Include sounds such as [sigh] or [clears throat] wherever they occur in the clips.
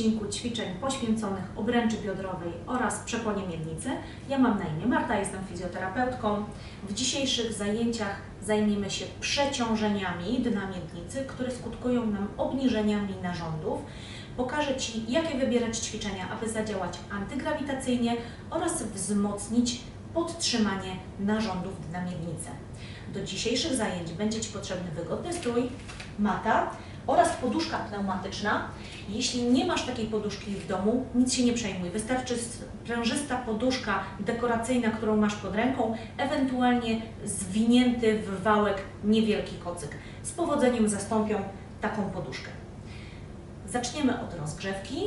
odcinku ćwiczeń poświęconych obręczy biodrowej oraz przeponie miednicy. Ja mam na imię Marta, jestem fizjoterapeutką. W dzisiejszych zajęciach zajmiemy się przeciążeniami dna miednicy, które skutkują nam obniżeniami narządów. Pokażę Ci, jakie wybierać ćwiczenia, aby zadziałać antygrawitacyjnie oraz wzmocnić podtrzymanie narządów dna miednicy. Do dzisiejszych zajęć będzie Ci potrzebny wygodny strój, mata oraz poduszka pneumatyczna. Jeśli nie masz takiej poduszki w domu, nic się nie przejmuj. Wystarczy sprężysta poduszka dekoracyjna, którą masz pod ręką, ewentualnie zwinięty w wałek niewielki kocyk. Z powodzeniem zastąpią taką poduszkę. Zaczniemy od rozgrzewki.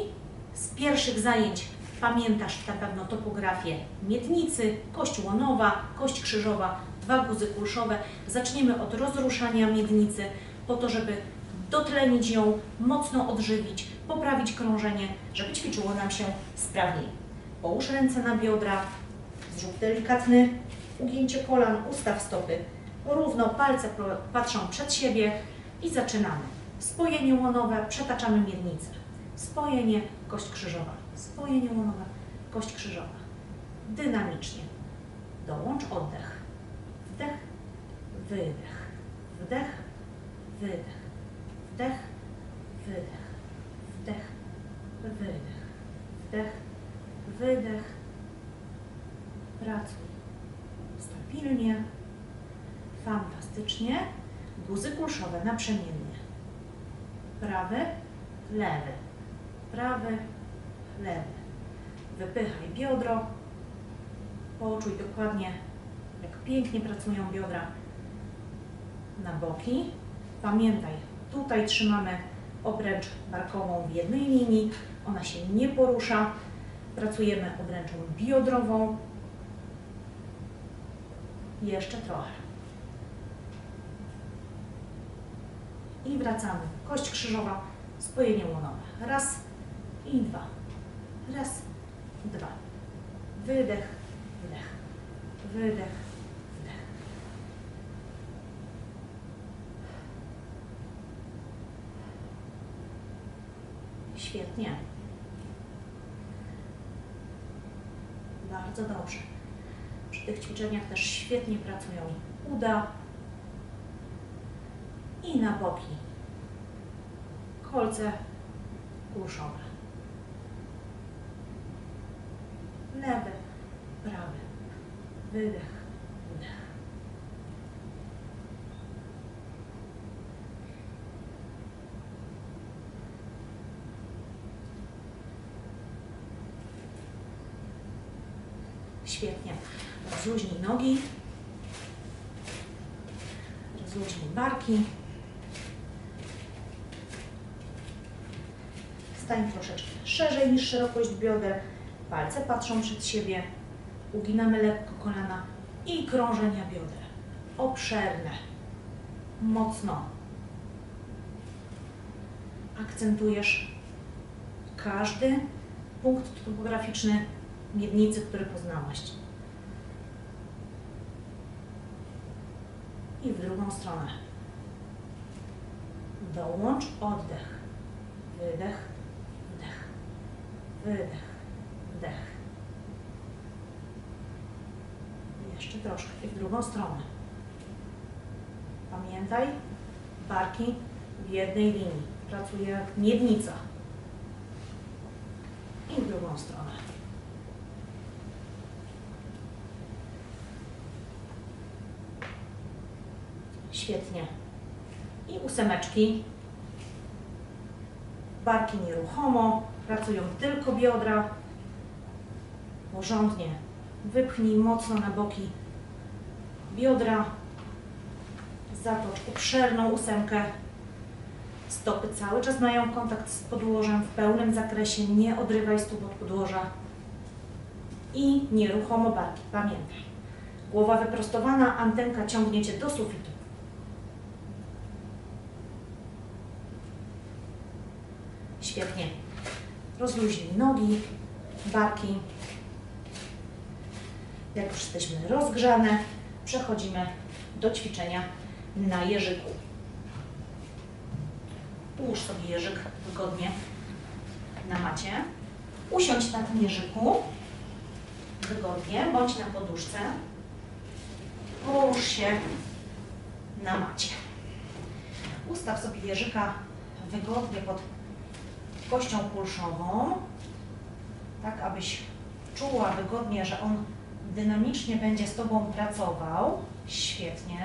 Z pierwszych zajęć pamiętasz na pewno topografię miednicy, kość łonowa, kość krzyżowa, dwa guzy kulszowe. Zaczniemy od rozruszania miednicy po to, żeby dotlenić ją, mocno odżywić, poprawić krążenie, żeby ćwiczyło nam się sprawniej. Połóż ręce na biodra, zrób delikatne ugięcie kolan, ustaw stopy równo, palce patrzą przed siebie i zaczynamy. Spojenie łonowe, przetaczamy miednicę. Spojenie, kość krzyżowa. Spojenie łonowe, kość krzyżowa. Dynamicznie. Dołącz oddech. Wdech, wydech. Wdech, wydech. Wdech, wydech. Wdech, wydech. Wdech, wydech. Pracuj. Stabilnie. Fantastycznie. Guzy kulszowe naprzemiennie. Prawy, lewy. Prawy, lewy. Wypychaj biodro. Poczuj dokładnie, jak pięknie pracują biodra na boki. Pamiętaj, tutaj trzymamy obręcz barkową w jednej linii. Ona się nie porusza. Pracujemy obręczą biodrową. Jeszcze trochę. I wracamy. Kość krzyżowa, spojenie łonowe. Raz i dwa. Raz, dwa. Wydech, wdech. Wydech, wdech. Świetnie. Bardzo dobrze. Przy tych ćwiczeniach też świetnie pracują uda i na boki. Kolce kulszowe. Lewy, prawy. Wydech, wdech. Świetnie. Rozluźnij nogi. Rozluźnij barki. Stań troszeczkę szerzej niż szerokość bioder. Palce patrzą przed siebie. Uginamy lekko kolana i krążenia bioder. Obszerne. Mocno. Akcentujesz każdy punkt topograficzny miednicy, który poznałaś. I w drugą stronę. Dołącz oddech. Wydech, wdech. Wydech, wdech. Jeszcze troszkę. I w drugą stronę. Pamiętaj, barki w jednej linii. Pracuje jak miednica. I w drugą stronę. Świetnie. I ósemeczki. Barki nieruchomo, pracują tylko biodra. Porządnie. Wypchnij mocno na boki biodra. Zatocz obszerną ósemkę. Stopy cały czas mają kontakt z podłożem w pełnym zakresie. Nie odrywaj stóp od podłoża. I nieruchomo barki. Pamiętaj. Głowa wyprostowana, antenka ciągnie Cię do sufitu. Świetnie. Rozluźnij nogi, barki. Jak już jesteśmy rozgrzane, przechodzimy do ćwiczenia na jeżyku. Ułóż sobie jeżyk wygodnie. na macie. Usiądź na tym jeżyku. Wygodnie, bądź na poduszce. Połóż się na macie. Ustaw sobie jeżyka wygodnie pod kością kulszową, tak abyś czuła wygodnie, że on dynamicznie będzie z Tobą pracował. Świetnie.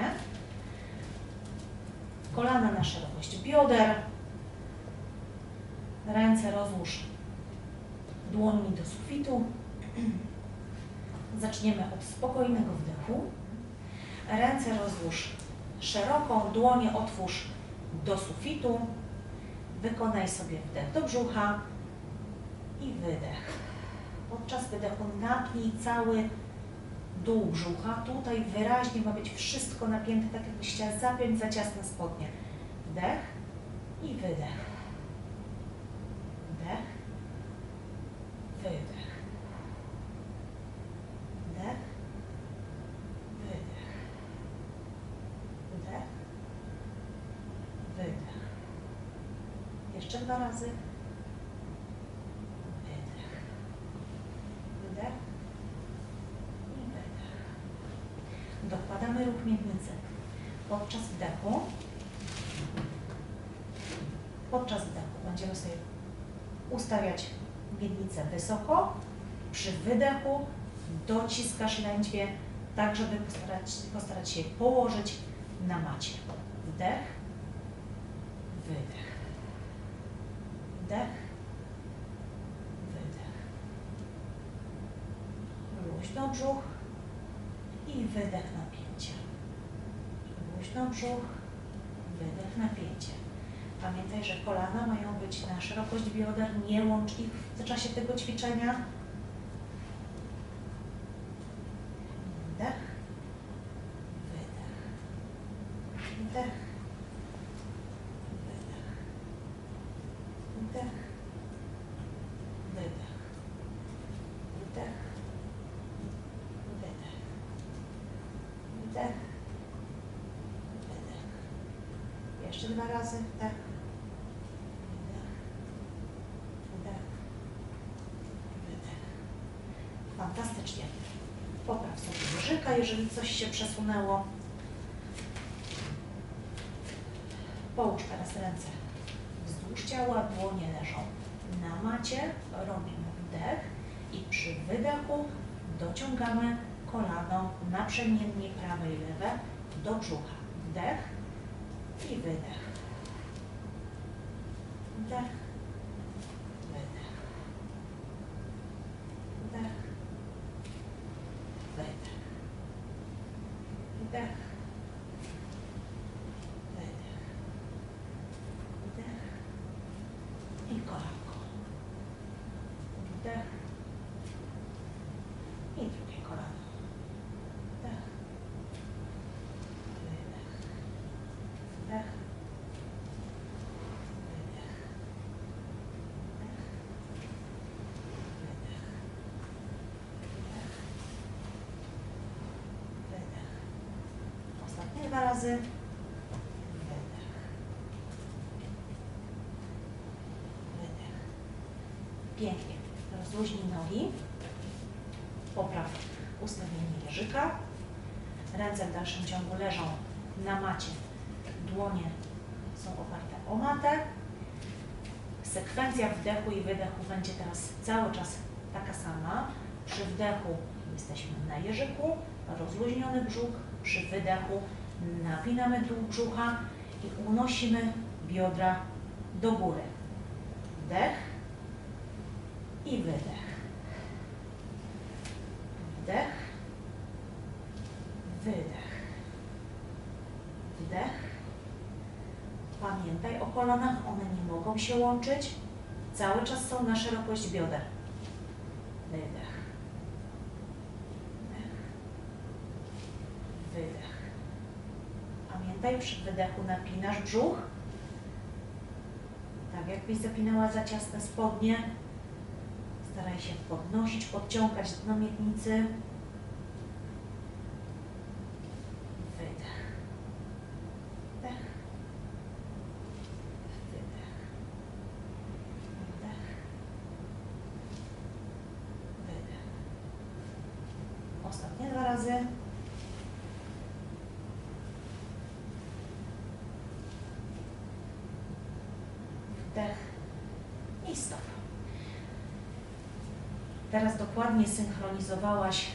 Kolana na szerokość bioder. Ręce rozłóż dłońmi do sufitu. [clears throat] Zaczniemy od spokojnego wdechu. Ręce rozłóż szeroko, dłonie otwórz do sufitu. Wykonaj sobie wdech do brzucha i wydech. Podczas wydechu napnij cały dół brzucha. Tutaj wyraźnie ma być wszystko napięte, tak jakbyś chciała zapiąć za ciasne spodnie. Wdech i wydech. Wdech. Wydech. Wdech. Wydech. Wdech. Wydech. Jeszcze dwa razy. Wydech. Wydech. I wydech. Dokładamy ruch miednicy. Podczas wdechu podczas wdechu będziemy sobie ustawiać miednicę wysoko. Przy wydechu dociskasz lędźwie, tak żeby postarać, postarać się położyć na macie. Wdech, wydech. Wdech, wydech. Luźno brzuch i wydech napięcie. Luźno brzuch, wydech napięcie. Pamiętaj, że kolana mają być na szerokość bioder, nie łącz ich w czasie tego ćwiczenia. Wdech, wydech, wdech, wydech, wdech, wydech, wdech, wydech, wdech, wydech. Jeszcze dwa razy wdech. Wydech. Wdech. Wydech. Fantastycznie. Popraw sobie brzyka, jeżeli coś się przesunęło. Połóż teraz ręce wzdłuż ciała, dłonie leżą na macie. Robimy wdech i przy wydechu dociągamy kolano naprzemiennie prawe i lewe do brzucha. Wdech i wydech. Wdech, wydech. Wdech, wydech. Wdech, wydech. Wdech i kolanko. Wdech i drugie kolano. Wdech, wydech. Wdech, wydech. Wdech, wydech. Wdech, wydech. Dwa razy. Wydech. Pięknie. Rozluźnij nogi. Popraw ustawienie jeżyka. Ręce w dalszym ciągu leżą na macie. Dłonie są oparte o matę. Sekwencja wdechu i wydechu będzie teraz cały czas taka sama. Przy wdechu jesteśmy na jeżyku, rozluźniony brzuch. Przy wydechu napinamy dół brzucha i unosimy biodra do góry. Wdech i wydech. Wdech, wydech. Wdech. Pamiętaj o kolanach, one nie mogą się łączyć. Cały czas są na szerokość bioder. Wydech. Wdech. Wydech. Pamiętaj, przy wydechu napinasz brzuch. Tak jakbyś zapinała za ciasne spodnie. Staraj się podnosić, podciągać dno miednicy. Wydech. Wdech. Wydech. Wdech. razy. Wdech i stop. Teraz dokładnie synchronizowałaś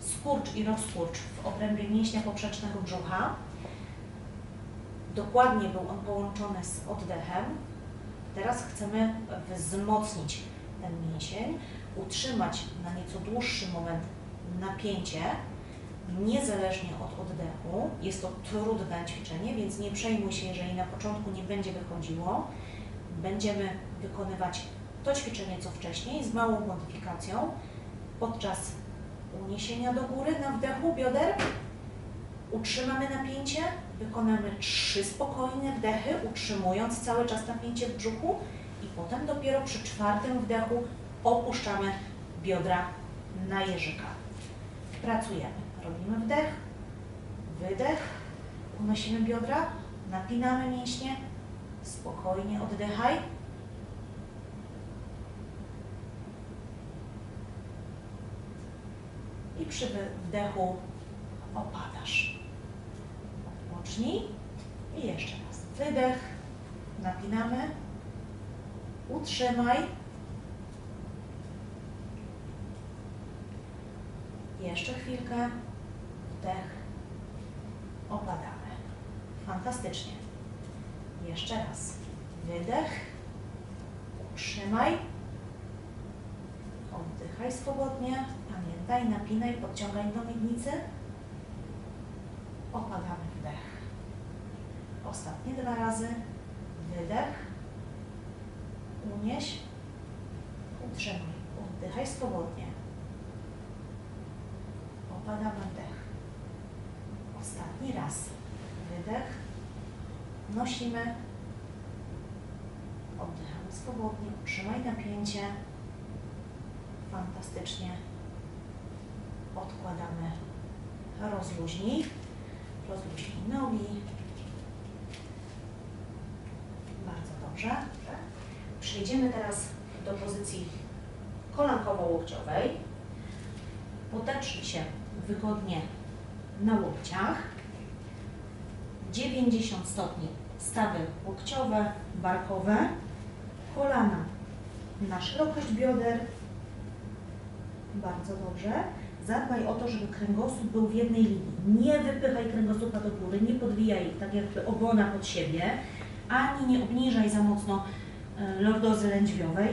skurcz i rozkurcz w obrębie mięśnia poprzecznego brzucha. Dokładnie był on połączony z oddechem. Teraz chcemy wzmocnić ten mięsień, utrzymać na nieco dłuższy moment napięcie, niezależnie od oddechu. Jest to trudne ćwiczenie, więc nie przejmuj się, jeżeli na początku nie będzie wychodziło. Będziemy wykonywać to ćwiczenie co wcześniej z małą modyfikacją podczas uniesienia do góry na wdechu bioder. Utrzymamy napięcie, wykonamy trzy spokojne wdechy, utrzymując cały czas napięcie w brzuchu i potem dopiero przy czwartym wdechu opuszczamy biodra na jeżyka. Pracujemy. Robimy wdech, wydech, unosimy biodra, napinamy mięśnie, spokojnie oddychaj. I przy wdechu opadasz. Odpocznij i jeszcze raz. Wydech, napinamy, utrzymaj. Jeszcze chwilkę. Wdech. Opadamy. Fantastycznie. Jeszcze raz. Wydech. Utrzymaj. Oddychaj swobodnie. Pamiętaj, napinaj, podciągaj do miednicy. Opadamy wdech. Ostatnie dwa razy. Wydech. Unieś. Utrzymaj. Oddychaj swobodnie. Opadamy wdech. Ostatni raz. Wydech. Nosimy. Oddychamy swobodnie. Utrzymaj napięcie. Fantastycznie. Odkładamy. Rozluźnij. Rozluźnij nogi. Bardzo dobrze. Przejdziemy teraz do pozycji kolankowo-łokciowej. Potecznij się wygodnie na łokciach. 90 stopni stawy łokciowe, barkowe, kolana na szerokość bioder. Bardzo dobrze. Zadbaj o to, żeby kręgosłup był w jednej linii. Nie wypychaj kręgosłupa do góry, nie podwijaj tak jakby ogona pod siebie, ani nie obniżaj za mocno e, lordozy lędźwiowej.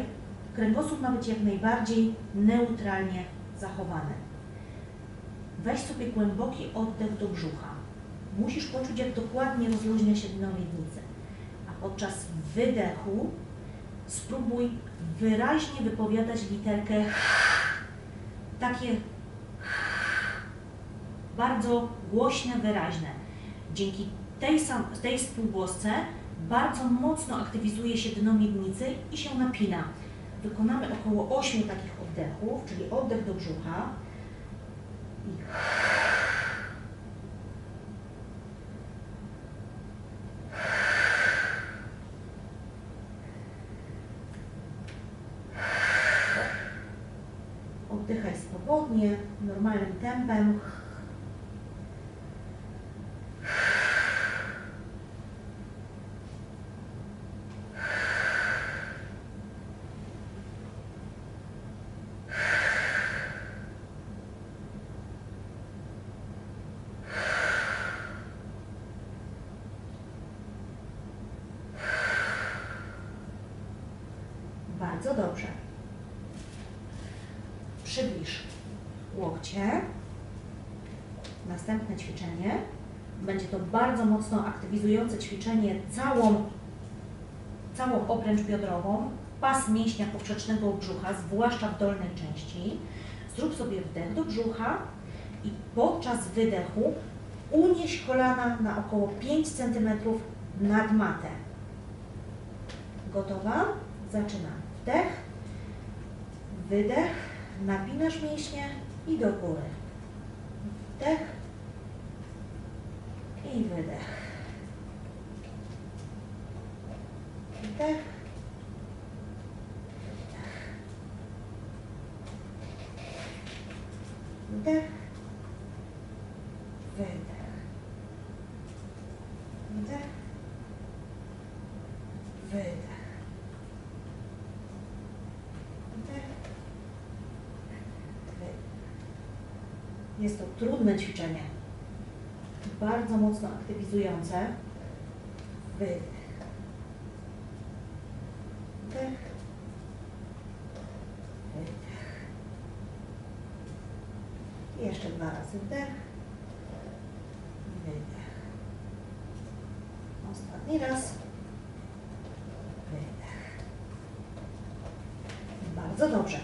Kręgosłup ma być jak najbardziej neutralnie zachowany. Weź sobie głęboki oddech do brzucha. Musisz poczuć, jak dokładnie rozluźnia się dno miednicy. A podczas wydechu spróbuj wyraźnie wypowiadać literkę takie bardzo głośne, wyraźne. Dzięki tej, sam, tej spółgłosce bardzo mocno aktywizuje się dno miednicy i się napina. Wykonamy około 8 takich oddechów, czyli oddech do brzucha i Oddychaj swobodnie, normalnym tempem. Bardzo dobrze. Przybliż łokcie. Następne ćwiczenie. Będzie to bardzo mocno aktywizujące ćwiczenie całą, całą obręcz biodrową, pas mięśnia poprzecznego brzucha, zwłaszcza w dolnej części. Zrób sobie wdech do brzucha i podczas wydechu unieś kolana na około 5 cm nad matę. Gotowa? Zaczynamy. Wdech, wydech, napinasz mięśnie i do góry. Wdech i wydech. Wdech. Wdech. Wydech. Wdech. Wydech. Jest to trudne ćwiczenie. Bardzo mocno aktywizujące. Wydech. Wdech. Wydech. Jeszcze dwa razy wdech. Wydech. Ostatni raz. Wydech. Bardzo dobrze.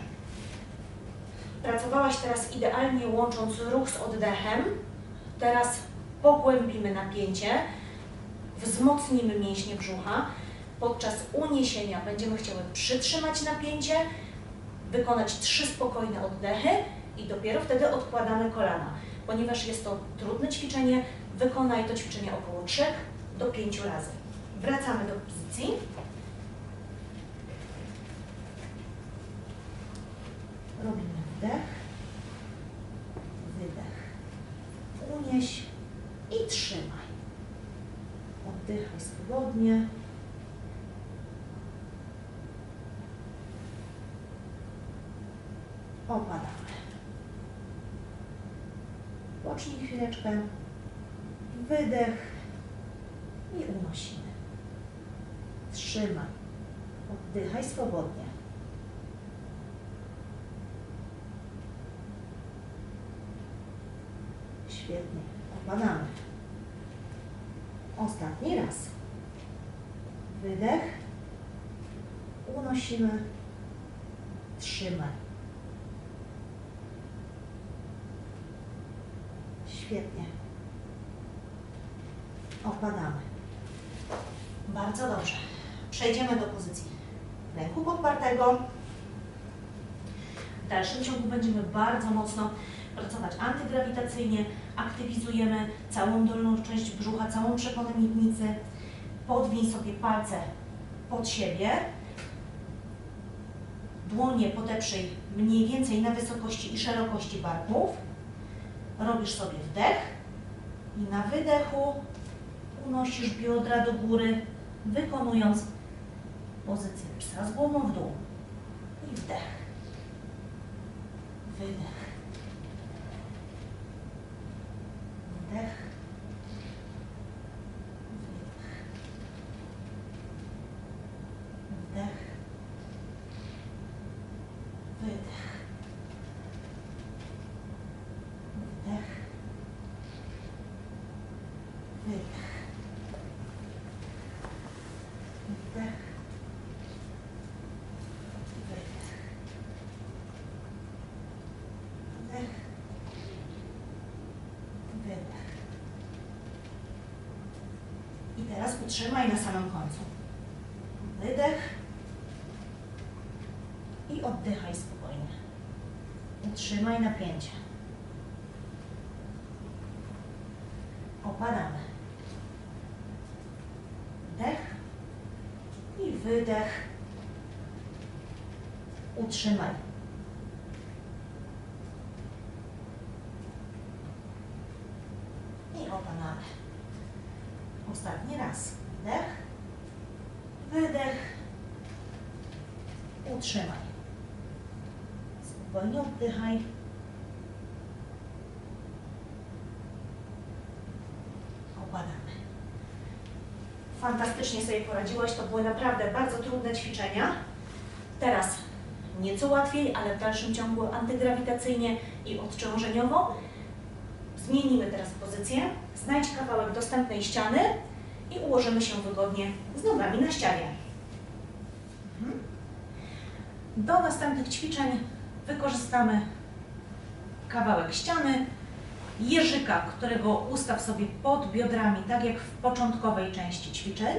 Pracowałaś teraz idealnie łącząc ruch z oddechem. Teraz pogłębimy napięcie, wzmocnimy mięśnie brzucha. Podczas uniesienia będziemy chciały przytrzymać napięcie, wykonać trzy spokojne oddechy i dopiero wtedy odkładamy kolana. Ponieważ jest to trudne ćwiczenie, wykonaj to ćwiczenie około 3 do 5 razy. Wracamy do pozycji. Robimy wdech, wydech. Unieś i trzymaj. Oddychaj swobodnie. Opadamy. Pocznij chwileczkę. Wydech i unosimy. Trzymaj. Oddychaj swobodnie. Świetnie. Opadamy. Ostatni raz. Wydech. Unosimy. Trzymaj. Świetnie. Opadamy. Bardzo dobrze. Przejdziemy do pozycji ręku podpartego. W dalszym ciągu będziemy bardzo mocno pracować antygrawitacyjnie, aktywizujemy całą dolną część brzucha, całą przeponę miednicy. Podwiń sobie palce pod siebie. Dłonie podeprzyj mniej więcej na wysokości i szerokości barków. Robisz sobie wdech i na wydechu unosisz biodra do góry, wykonując pozycję psa z głową w dół. I wdech. Wydech. Wdech. Wydech. Wdech. Wydech. Wdech. Wydech. Wdech. Wydech. Wdech. Wydech. I teraz utrzymaj na samym końcu. Wydech. I oddychaj spokojnie. Utrzymaj napięcie. Opadamy. Wdech i wydech. Utrzymaj. I opadamy. Ostatni raz. Wdech. Wydech. Utrzymaj. Spokojnie oddychaj. Opadamy. Fantastycznie sobie poradziłaś. To były naprawdę bardzo trudne ćwiczenia. Teraz nieco łatwiej, ale w dalszym ciągu antygrawitacyjnie i odciążeniowo. Zmienimy teraz pozycję. Znajdź kawałek dostępnej ściany i ułożymy się wygodnie z nogami na ścianie. Mhm. Do następnych ćwiczeń wykorzystamy kawałek ściany, jeżyka, którego ustaw sobie pod biodrami, tak jak w początkowej części ćwiczeń.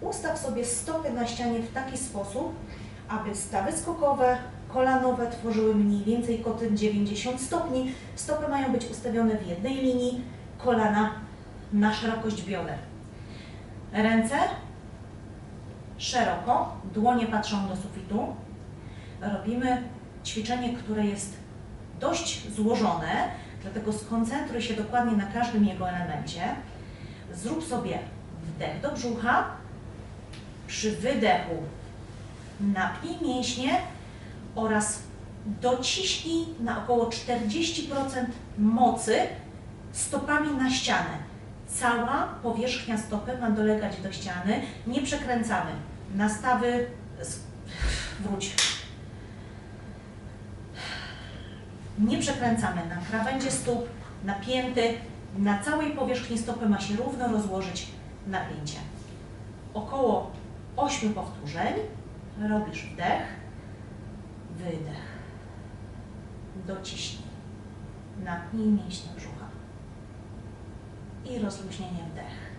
Ustaw sobie stopy na ścianie w taki sposób, aby stawy skokowe, kolanowe tworzyły mniej więcej kątem 90 stopni. Stopy mają być ustawione w jednej linii, kolana na szerokość bioder. Ręce szeroko, dłonie patrzą do sufitu. Robimy ćwiczenie, które jest dość złożone, dlatego skoncentruj się dokładnie na każdym jego elemencie. Zrób sobie wdech do brzucha, przy wydechu napnij mięśnie oraz Dociśnij na około 40% mocy stopami na ścianę. Cała powierzchnia stopy ma dolegać do ściany. Nie przekręcamy. Nastawy. Wróć. Nie przekręcamy na krawędzie stóp, napięty. Na całej powierzchni stopy ma się równo rozłożyć napięcie. Około 8 powtórzeń. Robisz wdech, wydech. Dociśnij. Napnij mięśnie brzucha. I rozluźnienie wdech.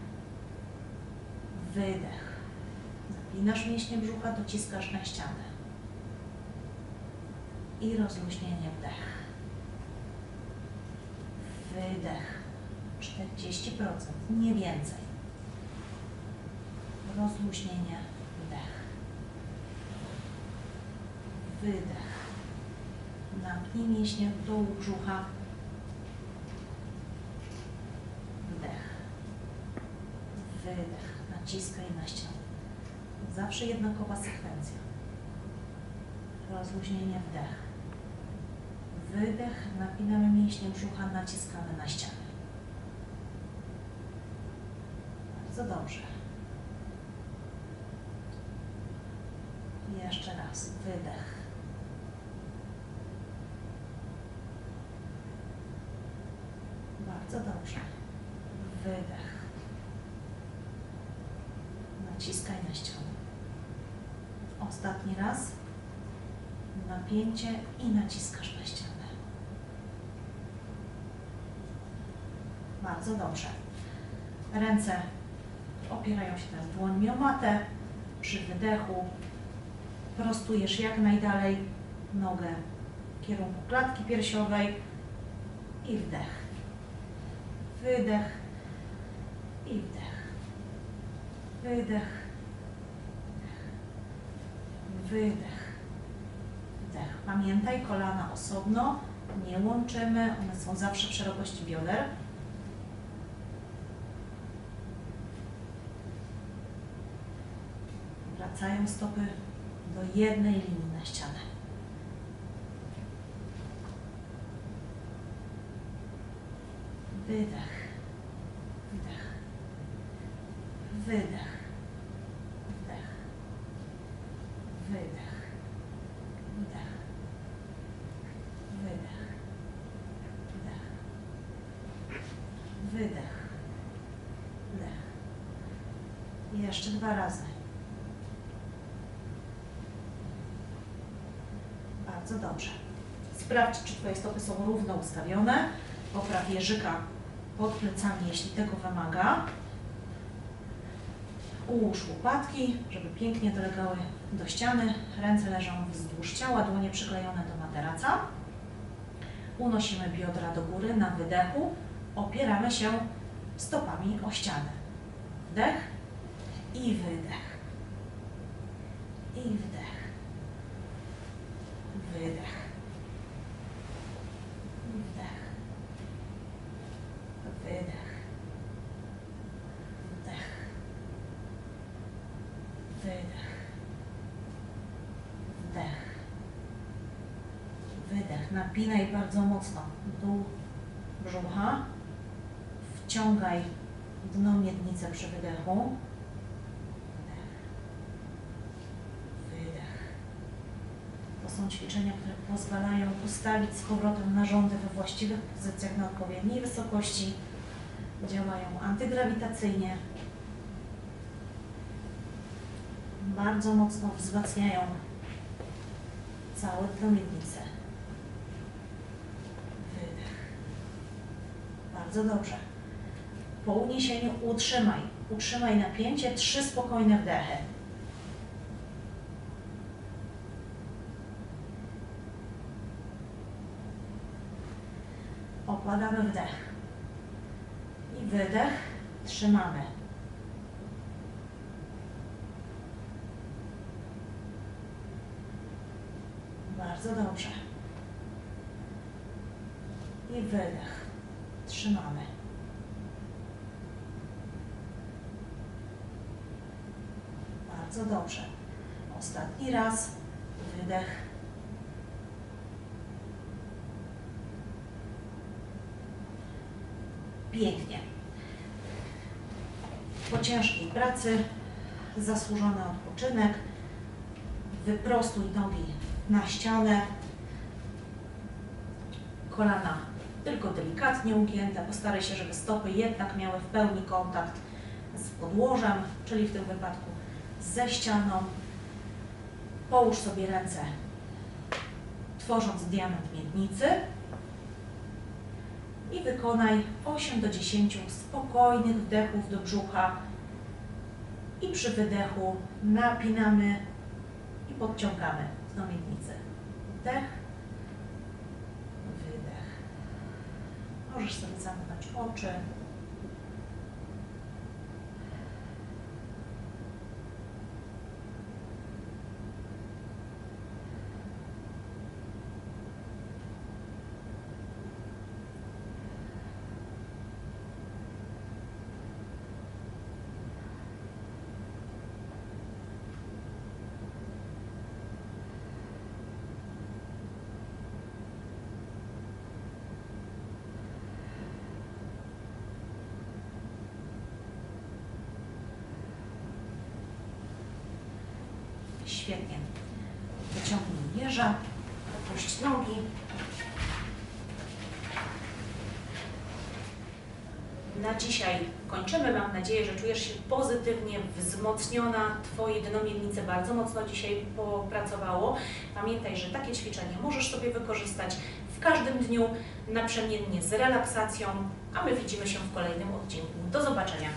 Wydech. Napinasz mięśnie brzucha, dociskasz na ścianę. I rozluźnienie wdech. Wydech. 40%, nie więcej. Rozluźnienie wdech. Wydech. Napnij mięśnie w dołu brzucha. Wdech. Wydech. Naciskaj na ścianę. Zawsze jednakowa sekwencja. Rozluźnienie wdech. Wydech. Napinamy mięśnie brzucha, naciskamy na ścianę. Bardzo dobrze. Jeszcze raz. Wydech. Bardzo dobrze. Wydech. Naciskaj na ścianę. Ostatni raz. Napięcie i naciskasz na ścianę. Bardzo dobrze. Ręce opierają się teraz dłońmi o matę. Przy wydechu prostujesz jak najdalej nogę w kierunku klatki piersiowej i wdech. Wydech i wdech. Wydech. Wydech. Pamiętaj, kolana osobno, nie łączymy, one są zawsze w szerokości bioder. Wracają stopy do jednej linii na ścianę. Wydech. Wdech. Wydech. Wdech. Wydech. Wdech. Wydech. Wdech. Wydech. Wdech. I jeszcze dwa razy. Bardzo dobrze. Sprawdź, czy Twoje stopy są równo ustawione. Popraw jeżyka pod plecami, jeśli tego wymaga. Ułóż łopatki, żeby pięknie dolegały do ściany. Ręce leżą wzdłuż ciała, dłonie przyklejone do materaca. Unosimy biodra do góry na wydechu. Opieramy się stopami o ścianę. Wdech i wydech. I wdech. Wydech. Wdech. Wydech. Wdech. Wydech. Wdech. Wydech. Napinaj bardzo mocno dół brzucha. Wciągaj dno miednicy przy wydechu. Wdech. Wydech. To są ćwiczenia, które pozwalają ustawić z powrotem narządy we właściwych pozycjach na odpowiedniej wysokości. Działają antygrawitacyjnie. Bardzo mocno wzmacniają całe dno miednicy. Wydech. Bardzo dobrze. Po uniesieniu utrzymaj. Utrzymaj napięcie. Trzy spokojne wdechy. Okładamy wdech. I wydech. Trzymamy. Bardzo dobrze. I wydech. Trzymamy. Bardzo dobrze. Ostatni raz. Wydech. Pięknie. Po ciężkiej pracy zasłużony odpoczynek. Wyprostuj nogi na ścianę. Kolana tylko delikatnie ugięte. Postaraj się, żeby stopy jednak miały w pełni kontakt z podłożem, czyli w tym wypadku ze ścianą. Połóż sobie ręce, tworząc diament miednicy i wykonaj 8 do 10 spokojnych wdechów do brzucha i przy wydechu napinamy i podciągamy do miednicy. Wdech, wydech. Możesz sobie zamknąć oczy. Świetnie. Wyciągnij jeża, opuść nogi. Na dzisiaj kończymy. Mam nadzieję, że czujesz się pozytywnie wzmocniona. Twoje dno miednicy bardzo mocno dzisiaj popracowało. Pamiętaj, że takie ćwiczenie możesz sobie wykorzystać w każdym dniu naprzemiennie z relaksacją, a my widzimy się w kolejnym odcinku. Do zobaczenia.